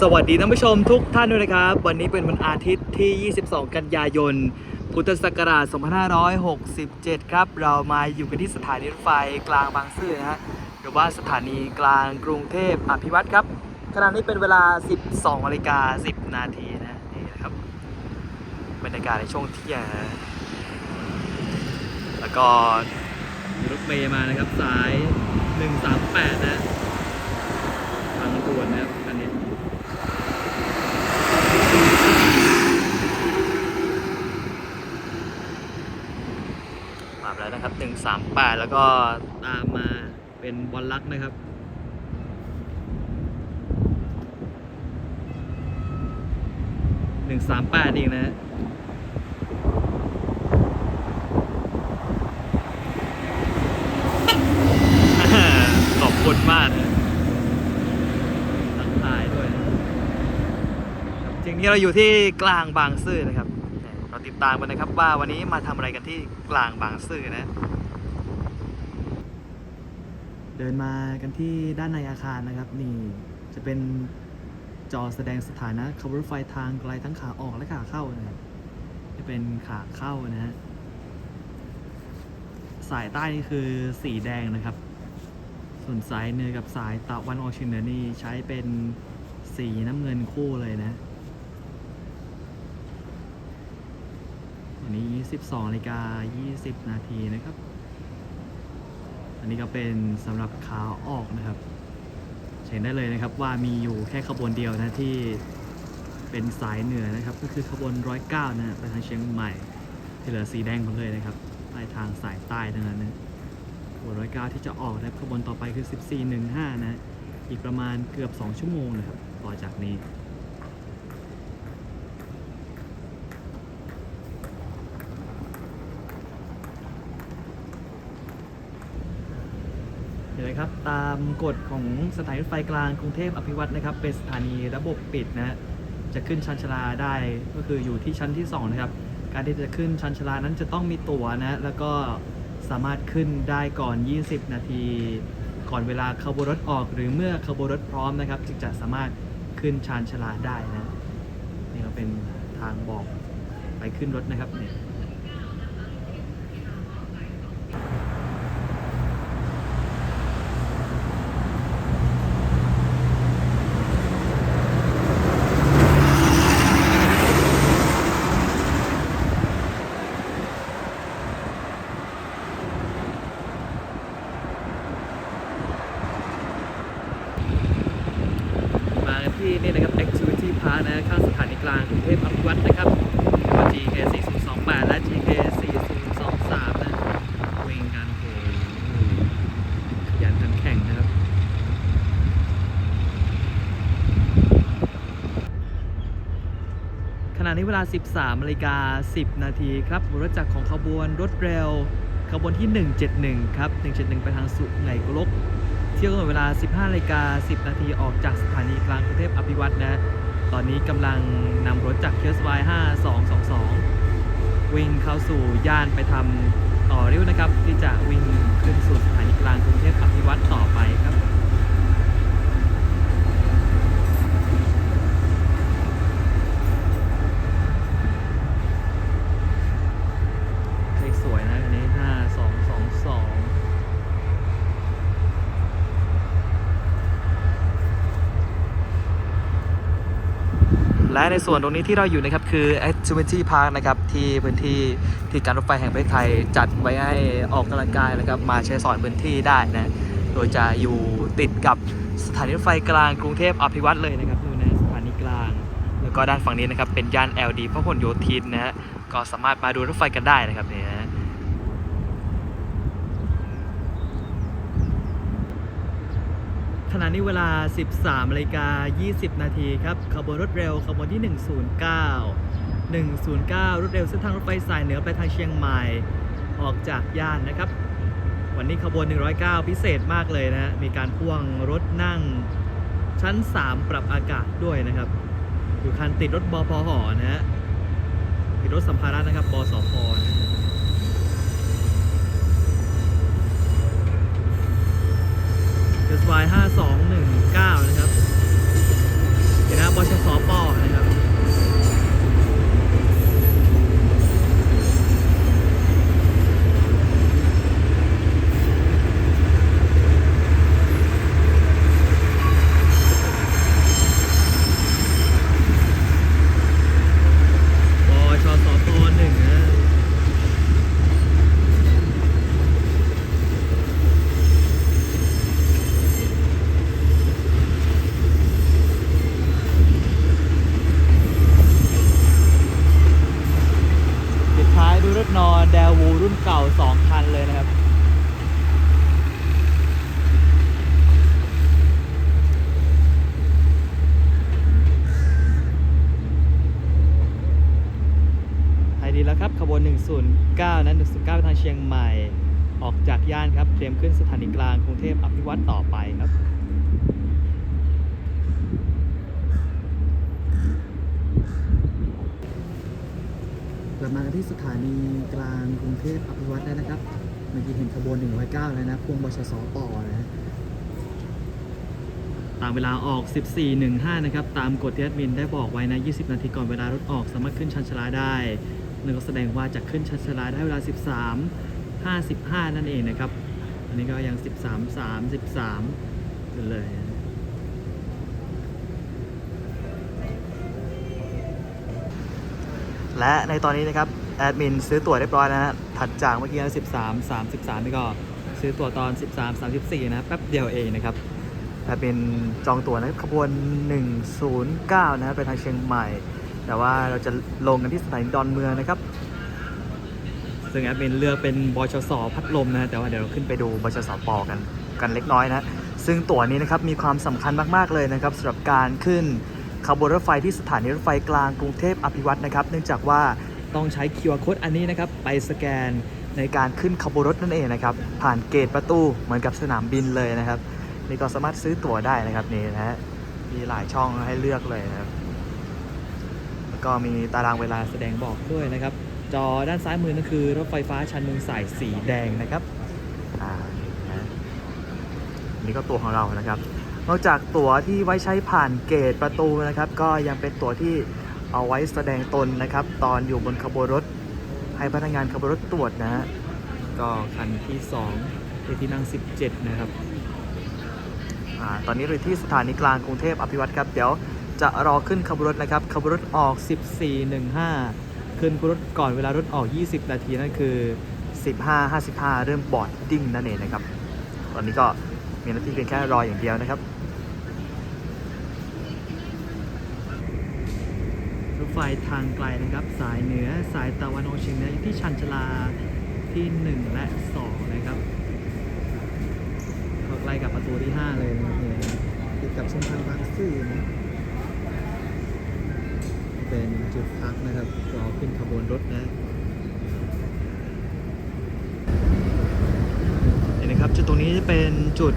สวัสดีท่านผู้ชมทุกท่านด้วยนะครับ วันนี้เป็นวันอาทิตย์ที่ 22 กันยายน พุทธศักราช 2567 ครับ เรามาอยู่กันที่สถานีรถไฟกลางบางซื่อนะฮะหรือว่าสถานีกลางกรุงเทพอภิวัตรครับขณะนี้เป็นเวลา 12นาฬิกา10 นาทีนะนี่นะครับบรรยากาศในช่วงเที่ยงแล้วก็รถเมย์มานะครับสาย 138 นะทางด่วนนะครับอั นะครับ138 แล้วก็ตามมาเป็นบอลลักนะครับ138อีกนะขอบคุณมากนะทั้งถ่ายด้วยนะครับจริงๆเราอยู่ที่กลางบางซื่อนะครับ ตามกันนะครับ ว่าวันนี้มาทำอะไรกันที่กลางบางซื่อนะ เดินมากันที่ด้านในอาคารนะครับ นี่จะเป็นจอแสดงสถานะขบวนรถไฟทางไกลทั้งขาออกและขาเข้านะครับจะเป็นขาเข้านะฮะสายใต้นี่คือสีแดงนะครับ ส่วนสายเหนือกับสายตะวันออกเฉียงเหนือนี่ใช้เป็นสีน้ำเงินคู่เลยนะ นี้12นาฬิกา 20 นาทีนะครับ อันนี้ก็เป็นสำหรับขาออกนะครับเห็นได้เลยนะครับว่ามีอยู่แค่ขบวนเดียวนะที่เป็นสายเหนือนะครับ ก็คือขบวนร้อยเก้านะไปทางเชียงใหม่ที่เหลือสีแดงหมดเลยนะครับไปทางสายใต้ทั้งนั้นนะขบวนร้อยเก้าที่จะออกนะครับขบวนต่อไปคือ 1415 นะ อีกประมาณเกือบ 2 ชั่วโมงนะครับต่อจากนี้ นไหมครับตามกฎของสถานีรถไฟกลางกรุงเทพอภิวัตนะครับ เป็นสถานีระบบปิดนะฮะจะขึ้นชันชาลาได้ก็คืออยู่ที่ชั้นที่2นะครับการที่จะขึ้นชันชาลานั้นจะต้องมีตั๋วนะแล้วก็สามารถขึ้นได้ก่อน 20 นาที ก่อนเวลาขบวนรถออกหรือเมื่อขบวนรถพร้อมนะครับ จึงจะสามารถขึ้นชานชาลาได้นะนี่ก็เป็นทางบอกไปขึ้นรถนะครับเนี่มากันที่นี่นะครับ Activity Park นะข้างสถานีกลางกรุงเทพอภิวัตนะครับ GK 4028 และ GK 4023 นะวิ่งกันโหขยันขันแข่งนะครับ ขณะนี้เวลา 13นาฬิกา 10 นาทีครับรถจักรของขบวนรถเร็วขบวนที่ 171 ครับ 171 ไปทางสุไหงกลกเที่ยวกำหนเวลา 15นาฬิกา10 นาทีออกจากสถานีกลางกรุงเทพอภิวัตนะ ตอนนี้กำลังนำรถจากเคียสวาย5222 วิ่งเข้าสู่ย่านไปทำต่อริ้วนะครับ ที่จะวิ่งขึ้นสู่สถานีกลางกรุงเทพอภิวัตต่อไปครับ เลขสวยนะอันนี้ 5222 และในส่วนตรงนี้ที่เราอยู่นะครับคือ Activity Park นะครับที่พื้นที่ที่การรถไฟแห่งประเทศไทยจัดไว้ให้ออกกำลังกายนะครับมาใช้สอนพื้นที่ได้นะโดยจะอยู่ติดกับสถานีรถไฟกลางกรุงเทพอภิวัตรเลยนะครับดูนะสถานีกลาง แล้วก็ด้านฝั่งนี้นะครับเป็นย่าน LD พหลโยธินนะฮะก็สามารถมาดูรถไฟกันได้นะครับเนี่ยนะ ขณะนี้เวลา 13นาฬิกา20 นาทีครับ ขบวนรถเร็วขบวนที่ 109 109 รถเร็วเส้นทางรถไฟสายเหนือไปทางเชียงใหม่ ออกจากย่านนะครับ วันนี้ขบวน 109 พิเศษมากเลยนะฮะมีการพ่วงรถนั่ง ชั้น 3 ปรับอากาศด้วยนะครับ อยู่คันติดรถบพหนะฮะติดรถสัมภาระนะครับบสพนะ SY 5219 นะครับเห็นนะบชสปนะครับ ขบวน 109 นั้น 109 ทางเชียงใหม่ ออกจากย่านครับ เตรียมขึ้นสถานีกลางกรุงเทพอภิวัตต่อไปครับกลับมากันที่สถานีกลางกรุงเทพอภิวัตแล้วนะครับ เมื่อกี้เห็นขบวน 109 แล้วนะ พวงบชสปอนะตามเวลาออก 14.15 นะครับ ตามกฎที่แอดมินได้บอกไว้นะ 20 นาทีก่อนเวลารถออก สามารถขึ้นชันชาลาได้ นั่นก็แสดงว่าจะขึ้นชัชลาได้เวลา 13 55 นั่นเองนะครับ อันนี้ก็ยัง 13 33อยู่เลยและในตอนนี้นะครับแอดมินซื้อตั๋วเรียบร้อยแล้วนะถัดจากเมื่อกี้นะ13 33นี่ก็ซื้อตั๋วตอน 13 34 นะแป๊บเดียวเองนะครับแต่เป็นจองตั๋วนะขบวน 109 นะครับไปทางเชียงใหม่ แต่ว่าเราจะลงกันที่สถานีดอนเมืองนะครับ ซึ่งแอดมินเลือกเป็นบชสพัดลมนะแต่ว่าเดี๋ยวเราขึ้นไปดูบชสปอกันกันเล็กน้อยนะซึ่งตั๋วนี้นะครับมีความสำคัญมากๆเลยนะครับสำหรับการขึ้นขบวนรถไฟที่สถานีรถไฟกลางกรุงเทพอภิวัตนะครับ เนื่องจากว่าต้องใช้ QR code อันนี้นะครับไปสแกนในการขึ้นขบวนรถนั่นเองนะครับ ผ่านเกตประตูเหมือนกับสนามบินเลยนะครับนี่ก็สามารถซื้อตั๋วได้นะครับนี่นะฮะมีหลายช่องให้เลือกเลยนะครับ ก็มีตารางเวลาแสดงบอกด้วยนะครับ จอด้านซ้ายมือนั่นคือรถไฟฟ้าชันเมืองสายสีแดงนะครับอ่านี่ก็ตั๋วของเรานะครับ นอกจากตั๋วที่ไว้ใช้ผ่านเกตประตูนะครับ ก็ยังเป็นตั๋วที่เอาไว้แสดงตนนะครับ ตอนอยู่บนขบวนรถ ให้พนักงานขบวนรถตรวจนะฮะก็คันที่2ที่ที่นั่ง 17 นะครับอตอนนี้เราอยู่ที่สถานีกลางกรุงเทพอภิวัตรครับ เดี๋ยว จะรอขึ้นขบวนรถนะครับขบวนรถออก 14.15 ขึ้นขบวนรถก่อนเวลารถออก 20 นาทีนั่นคือ 15.55 เริ่มบอร์ดดิ้งนั่นเองนะครับ ตอนนี้ก็มีหน้าที่เพียงแค่รออย่างเดียวนะครับรถไฟทางไกลนะครับ สายเหนือสายตะวันออกเฉียงเหนืออยู่ที่ชันชลาที่ 1 และ 2 นะครับก็ใกล้กับประตูที่ 5 เลยนะครับเนี่ยติดกับเส้นทางบางซื่อนะ เป็นจุดพักนะครับรอขึ้นขบวนรถนะเห็นนะครับ จุดตรงนี้จะเป็นจุด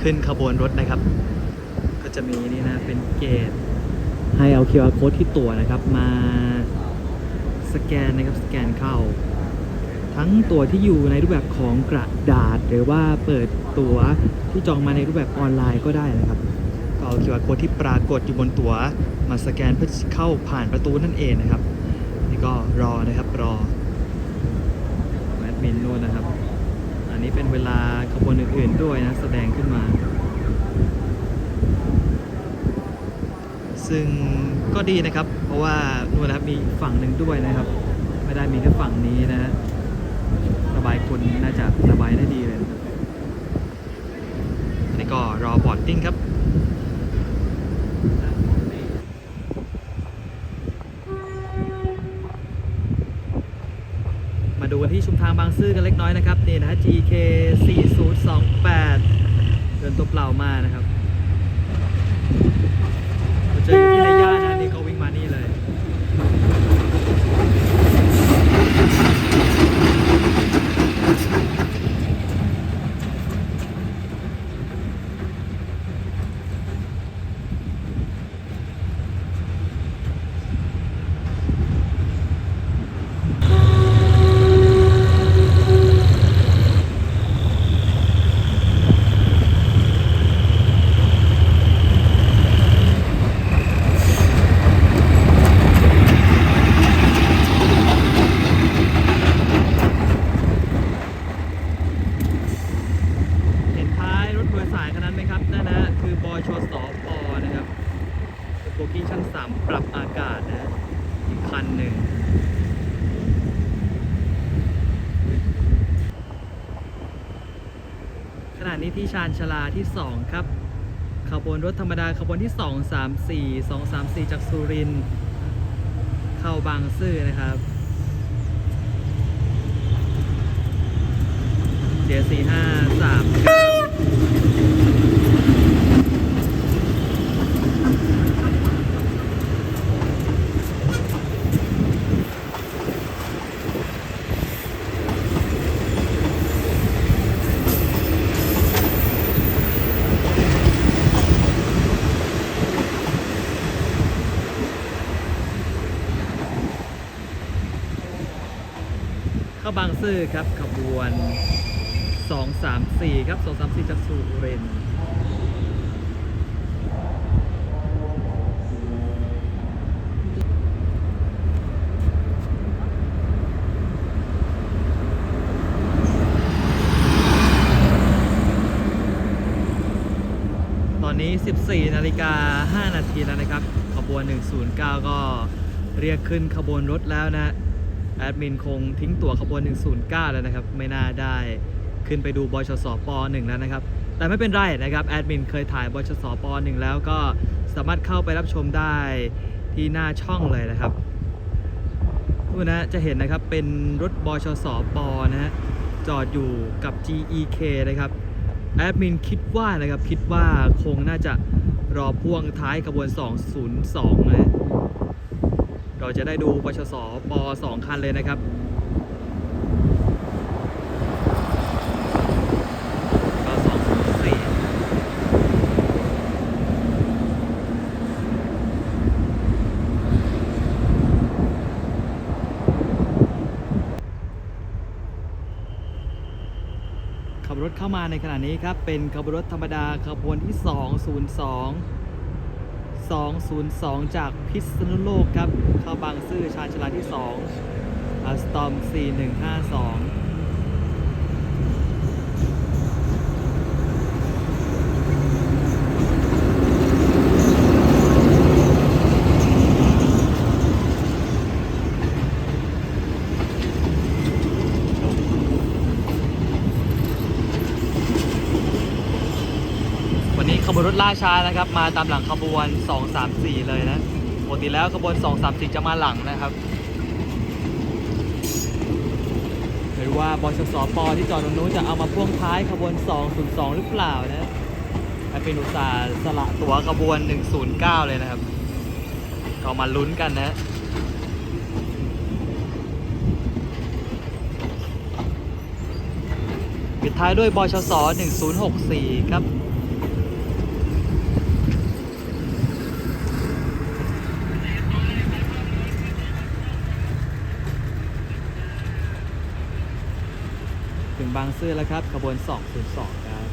ขึ้นขบวนรถนะครับ ก็จะมีนี่นะเป็นเกตให้เอา QR code ที่ตั๋วนะครับ มาสแกนนะครับสแกนเข้า ทั้งตั๋วที่อยู่ในรูปแบบของกระดาษ หรือว่าเปิดตั๋วที่จองมาในรูปแบบออนไลน์ก็ได้นะครับ เอา QR code ที่ปรากฏอยู่บนตั๋วมาสแกนเพื่อเข้าผ่านประตูนั่นเองนะครับ นี่ก็รอนะครับรอแอดมินนู่นนะครับ อันนี้เป็นเวลาขบวนอื่นๆด้วยนะแสดงขึ้นมา ซึ่งก็ดีนะครับ เพราะว่านู่นนะครับมีฝั่งหนึ่งด้วยนะครับ ไม่ได้มีแค่ฝั่งนี้นะฮะระบายคนน่าจะระบายได้ดีเลยนี่ก็รอบอดติ้งครับ มาดูกัน ที่ชุมทางบางซื่อกันเล็กน้อยนะครับนี่นะฮะ GK 4028เดินตัวเปล่ามานะครับเราเจออยู่ที่ในยานนะ ณะนี้ที่ชานชลาที่ 2 ครับ ขบวนรถธรรมดาขบวนที่ 234 234 จากสุรินเข้าบางซื่อนะครับเสี่ห้ย453 เข้าบางซื่อครับขบวน 234 ครับ 234 จากสุรินทร์ตอนนี้ 14 นาฬิกา 5 นาทีแล้วนะครับ ขบวน 109 ก็เรียกขึ้นขบวนรถแล้วนะ แอดมินคงทิ้งตั๋วขบวน 109 แล้วนะครับ ไม่น่าได้ขึ้นไปดูบชสป .1 แล้วนะครับ แต่ไม่เป็นไรนะครับแอดมินเคยถ่ายบชสป .1 แล้วก็สามารถเข้าไปรับชมได้ที่หน้าช่องเลยนะครับทุกคนนะจะเห็นนะครับเป็นรถบชสปนะฮะจอดอยู่กับ GEK นะครับแอดมินคิดว่านะครับคิดว่าคงน่าจะรอพ่วงท้ายขบวน 202นะ เราจะได้ดูปชสป2คันเลยนะครับก็204ขับรถเข้ามาในขณะนี้ครับ เป็นขบวนรถธรรมดาขบวนที่ 202 202 จากพิษณุโลกครับ เข้าบางซื่อชาญชลาที่2อัสตอม 4152 วันนี้ขบวนรถ ล่าช้านะครับ มาตามหลังขบวน 2 3 4 เลยนะปกติแล้วขบวน 2 3 4 จะมาหลังนะครับไม่รู้ว่าบชสปที่จอดตรงนู้นจะเอามาพ่วงท้ายขบวน 202 หรือเปล่านะเป็นอุตสาห์สละตั๋วขบวน 109 เลยนะครับก็มาลุ้นกันนะปิดท้ายด้วยบชส 1064 ครับ ถึงบาง ซื่อแล้วครับขบวน202ครับ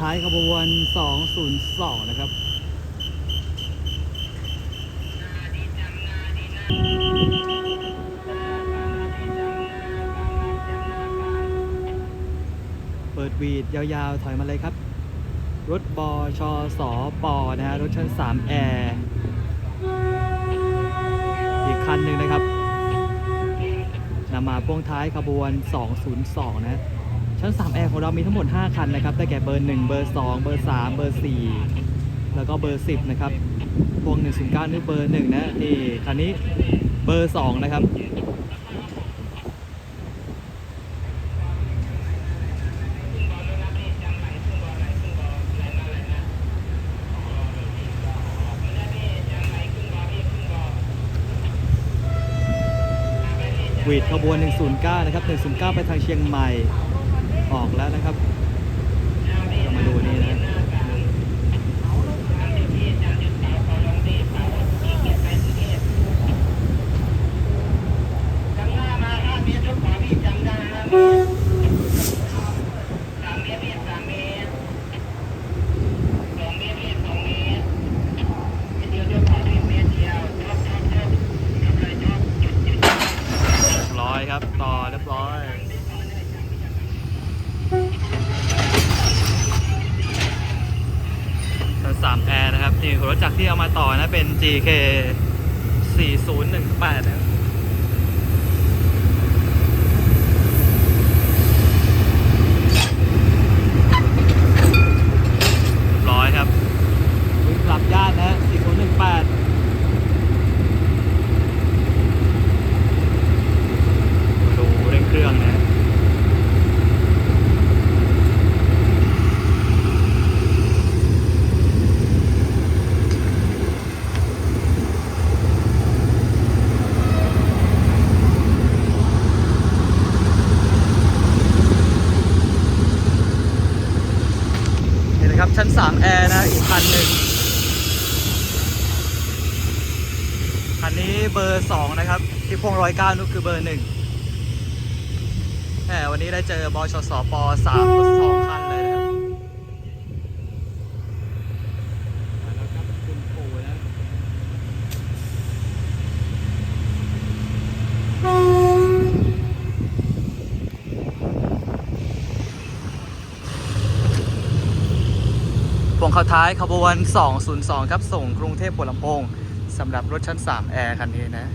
ท้ายขบวน 202 นะครับเปิดวีดยาวๆ ถอยมาเลยครับ รถบชสปนะฮะรถชั้น3แอร์อีกคันหนึ่งนะครับนำมาพ่วงท้ายขบวน 202 นะชั้น3แอร์ของเรามีทั้งหมด 5 คันนะครับได้แก่เบอร์ 1 เบอร์ 2 เบอร์ 3 เบอร์ 4 แล้วก็เบอร์ 10 นะครับพวง109นี่เบอร์ 1 นะนี่คันนี้เบอร์ 2 นะครับ วีดขบวน 109 นะครับ 109 ไปทางเชียงใหม่ ออกแล้วนะครับเรามาดูนี่นะ เรียบร้อยครับ ต่อเรียบร้อยสามแอร์นะครับ นี่รถจักรที่เอามาต่อนะ เป็น GK 4018นะครับเรียบร้อยครับวิ่งกลับย่านนะ GK ชั้น 3 แอร์นะ อีกคันหนึ่งคันนี้เบอร์ 2 นะครับ ที่พงร้อยเก้านู่นคือเบอร์หนึ่งแหมวันนี้ได้เจอบชสปสามรถสองคันเลยนะครับมาแล้วครับคุณปูนะพวงเข้าท้ายขบวน 202 ครับ ส่งกรุงเทพหัวลำโพงสำหรับรถชั้น 3 แอร์คันนี้นะ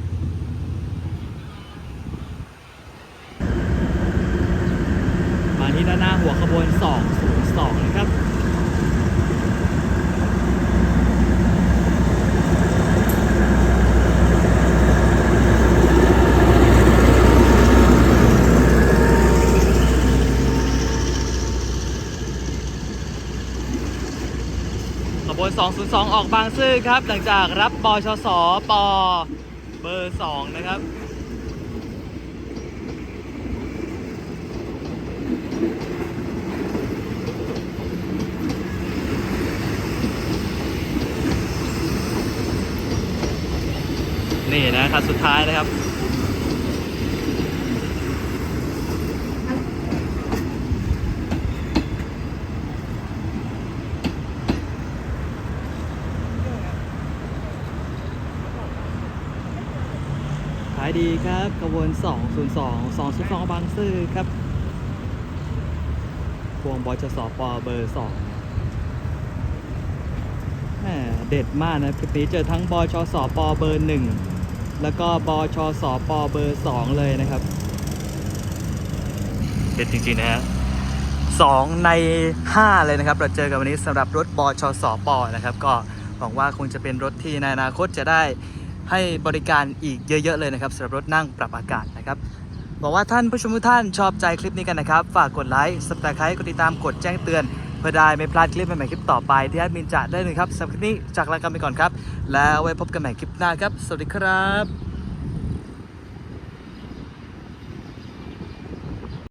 มาที่ด้านหน้าหัวขบวน 202 นะครับขบวน 202 ออกบางซื่อครับ หลังจากรับบชสปเบอร์ 2 นะครับ นี่นะคันสุดท้ายนะครับขายดีครับกระบวน 202 202 บางซื่อครับ พวงบอจสปอเบอร์ 2เด็ดมากนะคลิปนี้เจอทั้งบอชอสปอเบอร์1 แล้วก็บชสปเบอร์ 2 เลยนะครับ เด็ดจริงๆนะฮะสองใน 5 เลยนะครับ เราเจอกันวันนี้สำหรับรถบชสปนะครับ ก็หวังว่าคงจะเป็นรถที่ในอนาคตจะได้ให้บริการอีกเยอะ ๆ เลยนะครับสำหรับรถนั่งปรับอากาศนะครับบอกว่าท่านผู้ชมทุกท่านชอบใจคลิปนี้กันนะครับ ฝากกดไลค์สับตะไคร้กดติดตามกดแจ้งเตือน เพื่อได้ไม่พลาดคลิปใหม่ๆคลิปต่อไปที่แอดมินจะได้เลยครับสำหรับคลิปนี้จากลากันไปก่อนครับ แล้วไว้พบกันใหม่คลิปหน้าครับ สวัสดีครับ